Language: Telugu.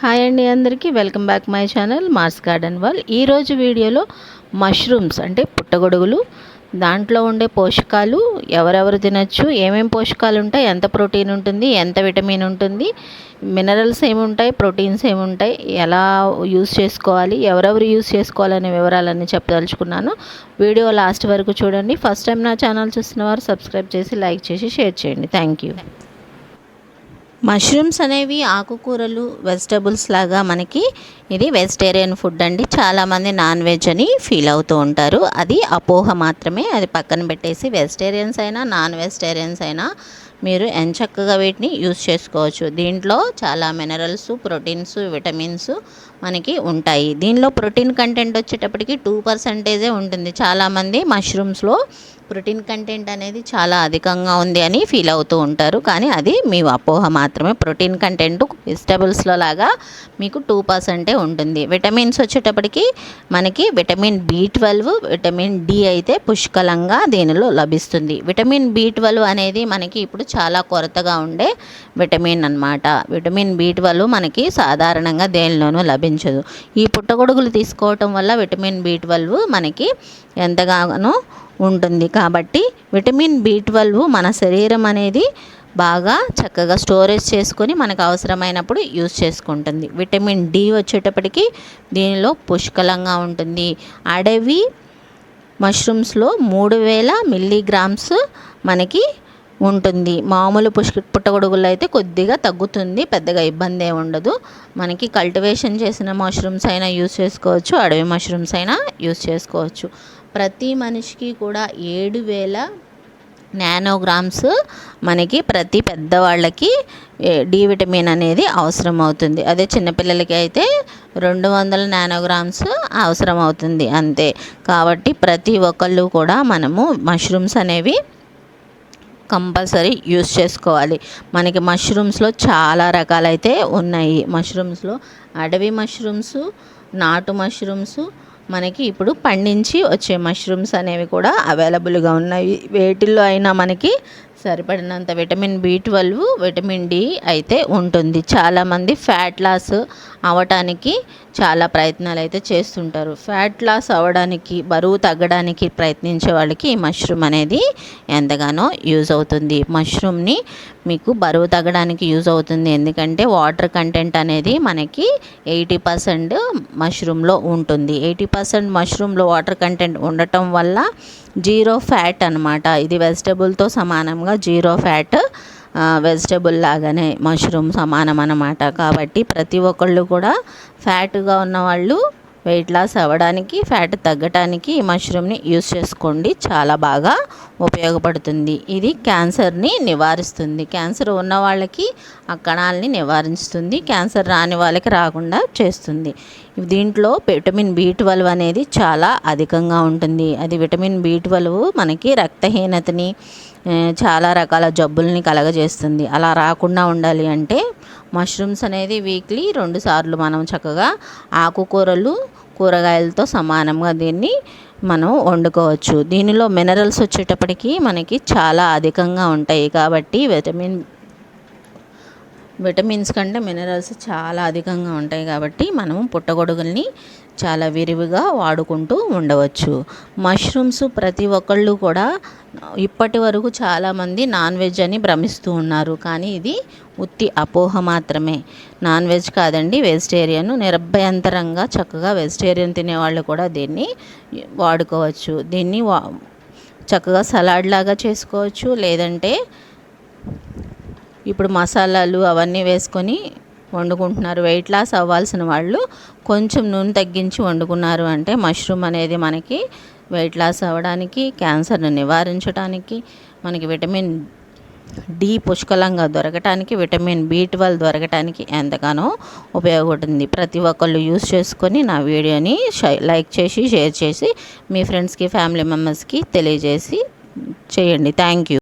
హాయ్ అండి అందరికీ. Welcome back my channel Mars garden wall ఈరోజు వీడియోలో మష్రూమ్స్ అంటే పుట్టగొడుగులు దాంట్లో ఉండే పోషకాలు ఎవరెవరు తినచ్చు ఏమేమి పోషకాలు ఉంటాయి ఎంత ప్రోటీన్ ఉంటుంది ఎంత విటమిన్ ఉంటుంది మినరల్స్ ఏముంటాయి ప్రోటీన్స్ ఏముంటాయి ఎలా యూస్ చేసుకోవాలి ఎవరెవరు యూస్ చేసుకోవాలనే వివరాలన్నీ చెప్పదలుచుకున్నాను. వీడియో లాస్ట్ వరకు చూడండి. ఫస్ట్ టైం నా ఛానల్ చూస్తున్న వారు సబ్స్క్రైబ్ చేసి లైక్ చేసి షేర్ చేయండి. Thank you. మష్రూమ్స్ అనేవి ఆకుకూరలు వెజిటబుల్స్ లాగా మనకి ఇది వెజిటేరియన్ ఫుడ్ అండి. చాలామంది నాన్ వెజ్ అని ఫీల్ అవుతూ ఉంటారు. అది అపోహ మాత్రమే. అది పక్కన పెట్టేసి వెజిటేరియన్స్ అయినా నాన్ వెజిటేరియన్స్ అయినా మీరు ఎంచక్కగా వీటిని యూస్ చేసుకోవచ్చు. దీంట్లో చాలా మినరల్స్ ప్రోటీన్స్ విటమిన్స్ మనకి ఉంటాయి. దీనిలో ప్రోటీన్ కంటెంట్ వచ్చేటప్పటికి టూ పర్సెంటేజే ఉంటుంది. చాలామంది మష్రూమ్స్లో ప్రోటీన్ కంటెంట్ అనేది చాలా అధికంగా ఉంది అని ఫీల్ అవుతూ ఉంటారు. కానీ అది మీ అపోహ మాత్రమే. ప్రోటీన్ కంటెంట్ వెజిటబుల్స్లో లాగా మీకు టూ పర్సెంటే ఉంటుంది. విటమిన్స్ వచ్చేటప్పటికి మనకి vitamin B twelve vitamin D అయితే పుష్కలంగా దీనిలో లభిస్తుంది. విటమిన్ బి ట్వెల్వ్ అనేది మనకి ఇప్పుడు చాలా కొరతగా ఉండే విటమిన్ అనమాట విటమిన్ బి ట్వెల్వ్ మనకి సాధారణంగా దేనిలోనూ లభించదు. ఈ పుట్టగొడుగులు తీసుకోవటం వల్ల విటమిన్ బి ట్వెల్వ్ మనకి ఎంతగానో ఉంటుంది. కాబట్టి విటమిన్ బి ట్వెల్వ్ మన శరీరం అనేది బాగా చక్కగా స్టోరేజ్ చేసుకొని మనకు అవసరమైనప్పుడు యూజ్ చేసుకుంటుంది. విటమిన్ డి వచ్చేటప్పటికి దీనిలో పుష్కలంగా ఉంటుంది. అడవి మష్రూమ్స్లో మూడు వేల మిల్లీగ్రామ్స్ మనకి ఉంటుంది. మామూలు పుష్క పుట్టగొడుగుల్లో అయితే కొద్దిగా తగ్గుతుంది. పెద్దగా ఇబ్బంది ఉండదు. మనకి కల్టివేషన్ చేసిన మష్రూమ్స్ అయినా యూస్ చేసుకోవచ్చు. అడవి మష్రూమ్స్ అయినా యూస్ చేసుకోవచ్చు. ప్రతి మనిషికి కూడా ఏడు వేల నానోగ్రామ్స్ మనకి ప్రతి పెద్దవాళ్ళకి డి విటమిన్ అనేది అవసరం అవుతుంది అదే చిన్నపిల్లలకి అయితే రెండు వందల నానోగ్రామ్స్ అవసరం అవుతుంది అంతే. కాబట్టి ప్రతి ఒక్కళ్ళు కూడా మనము మష్రూమ్స్ అనేవి కంపల్సరీ యూస్ చేసుకోవాలి. మనకి మష్రూమ్స్లో చాలా రకాలైతే ఉన్నాయి. మష్రూమ్స్లో అడవి మష్రూమ్స్ నాటు మష్రూమ్స్ మనకి ఇప్పుడు పండించి వచ్చే మష్రూమ్స్ అనేవి కూడా అవైలబుల్గా ఉన్నాయి. వేటిల్లో అయినా మనకి సరిపడినంత vitamin B twelve vitamin D అయితే ఉంటుంది. చాలామంది ఫ్యాట్ లాస్ అవ్వటానికి చాలా ప్రయత్నాలు అయితే చేస్తుంటారు. ఫ్యాట్ లాస్ అవ్వడానికి బరువు తగ్గడానికి ప్రయత్నించే వాళ్ళకి ఈ మష్రూమ్ అనేది ఎంతగానో యూజ్ అవుతుంది. మష్రూమ్ని మీకు బరువు తగ్గడానికి యూజ్ అవుతుంది. ఎందుకంటే వాటర్ కంటెంట్ అనేది మనకి ఎయిటీ పర్సెంట్ మష్రూమ్లో ఉంటుంది. ఎయిటీ పర్సెంట్ మష్రూమ్లో వాటర్ కంటెంట్ ఉండటం వల్ల జీరో ఫ్యాట్ అనమాట ఇది వెజిటబుల్తో సమానంగా జీరో ఫ్యాట్ వెజిటబుల్ లాగానే మష్రూమ్ సమానం అన్నమాట. కాబట్టి ప్రతి ఒక్కళ్ళు కూడా ఫ్యాట్గా ఉన్నవాళ్ళు వెయిట్ లాస్ అవ్వడానికి ఫ్యాట్ తగ్గడానికి ఈ మష్రూమ్ని యూస్ చేసుకోండి. చాలా బాగా ఉపయోగపడుతుంది. ఇది క్యాన్సర్ని నివారిస్తుంది. క్యాన్సర్ ఉన్న వాళ్ళకి ఆ కణాలని నివారిస్తుంది క్యాన్సర్ రాని వాళ్ళకి రాకుండా చేస్తుంది. దీంట్లో విటమిన్ బి ట్వెల్వ్ అనేది చాలా అధికంగా ఉంటుంది. అది విటమిన్ బి ట్వెల్వ్ మనకి రక్తహీనతని చాలా రకాల జబ్బుల్ని కలగజేస్తుంది. అలా రాకుండా ఉండాలి అంటే మష్రూమ్స్ అనేది వీక్లీ రెండు సార్లు మనం చక్కగా ఆకుకూరలు కూరగాయలతో సమానంగా దీన్ని మనం వండుకోవచ్చు. దీనిలో మినరల్స్ వచ్చేటప్పటికి మనకి చాలా అధికంగా ఉంటాయి కాబట్టి విటమిన్ విటమిన్స్ కంటే మినరల్స్ చాలా అధికంగా ఉంటాయి కాబట్టి మనము పుట్టగొడుగుల్ని చాలా విరివిగా వాడుకుంటూ ఉండవచ్చు. మష్రూమ్స్ ప్రతి ఒక్కళ్ళు కూడా ఇప్పటి వరకు చాలామంది నాన్ వెజ్ అని భ్రమిస్తూ ఉన్నారు. కానీ ఇది ఉత్తి అపోహ మాత్రమే. నాన్ వెజ్ కాదండి వెజిటేరియన్. నిరభ్యంతరంగా చక్కగా వెజిటేరియన్ తినేవాళ్ళు కూడా దీన్ని వాడుకోవచ్చు. దీన్ని వా చక్కగా సలాడ్ లాగా చేసుకోవచ్చు. లేదంటే ఇప్పుడు మసాలాలు అవన్నీ వేసుకొని వండుకుంటున్నారు. వెయిట్ లాస్ అవ్వాల్సిన వాళ్ళు కొంచెం నూనె తగ్గించి వండుకున్నారు అంటే మష్రూమ్ అనేది మనకి వెయిట్ లాస్ అవ్వడానికి క్యాన్సర్ను నివారించడానికి మనకి విటమిన్ డి పుష్కలంగా దొరకటానికి విటమిన్ బి ట్వెల్వ్ దొరకటానికి ఎంతగానో ఉపయోగపడుతుంది. ప్రతి ఒక్కళ్ళు యూస్ చేసుకొని నా వీడియోని లైక్ చేసి షేర్ చేసి మీ ఫ్రెండ్స్కి ఫ్యామిలీ మెంబర్స్కి తెలియజేసి చేయండి. Thank you